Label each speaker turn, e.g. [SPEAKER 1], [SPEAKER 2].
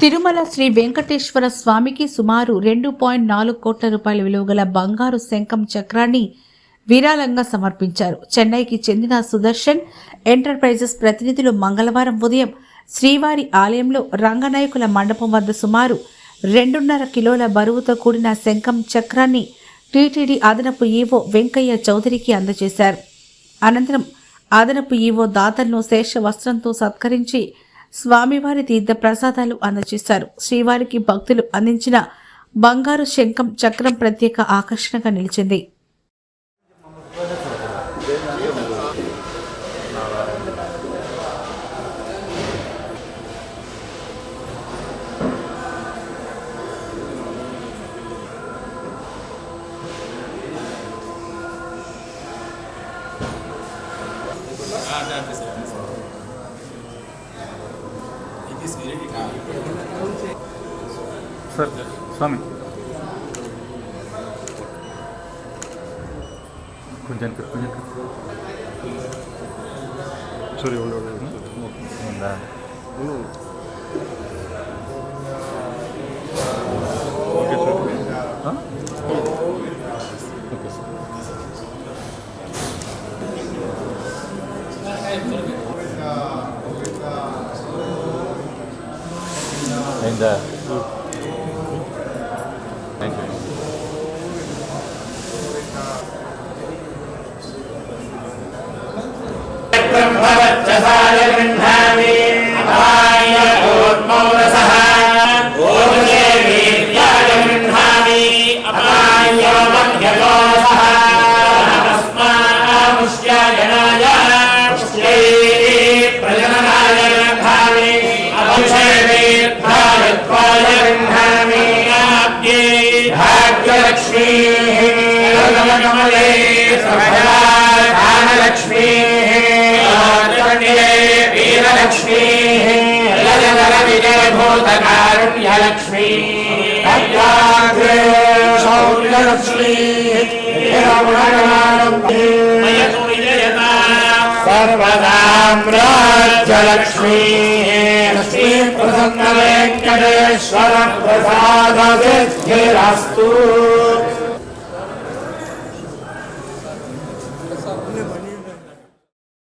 [SPEAKER 1] తిరుమల శ్రీ వెంకటేశ్వర స్వామికి సుమారు రెండు పాయింట్ నాలుగు కోట్ల రూపాయల విలువగల బంగారు శంఖం చక్రాన్ని విరాళంగా సమర్పించారు. చెన్నైకి చెందిన సుదర్శన్ ఎంటర్ప్రైజెస్ ప్రతినిధులు మంగళవారం ఉదయం శ్రీవారి ఆలయంలో రంగనాయకుల మండపం వద్ద సుమారు రెండున్నర కిలోల బరువుతో కూడిన శంఖం చక్రాన్ని టీటీడీ అదనపు ఈవో వెంకయ్య చౌదరికి అందజేశారు. అనంతరం అదనపు ఈవో దాతలను శేష వస్త్రంతో సత్కరించి స్వామివారి తీర్థ ప్రసాదాలు అందజేశారు. శ్రీవారికి భక్తులు అందించిన బంగారు శంఖం చక్రం ప్రత్యేక ఆకర్షణగా నిలిచింది.
[SPEAKER 2] ಸರ್ ಸ್ವಾಮಿ
[SPEAKER 3] ಕುಂಜನ್ಕರ್ ಕುಂಜನ್ಕರ್ ಸರಿ ಒಳ್ಳೆ ಒಳ್ಳೆ ಒಂದಾ ಹ್ಞೂ ಓಕೆ ಸರ್ ಹಾಂ okay sir in the uh, thank you. सर्वदा दानलक्ष्मीः आदरण्ये वीरलक्ष्मीः ललनल विजयभूतकारुण्यलक्ष्मीः अत्याग्रे शौर्यलक्ष्मीः मयतु विजयता सर्वदाम्राज्यलक्ष्मीः लक्ष्मीप्रसन्नवेङ्कटेश्वर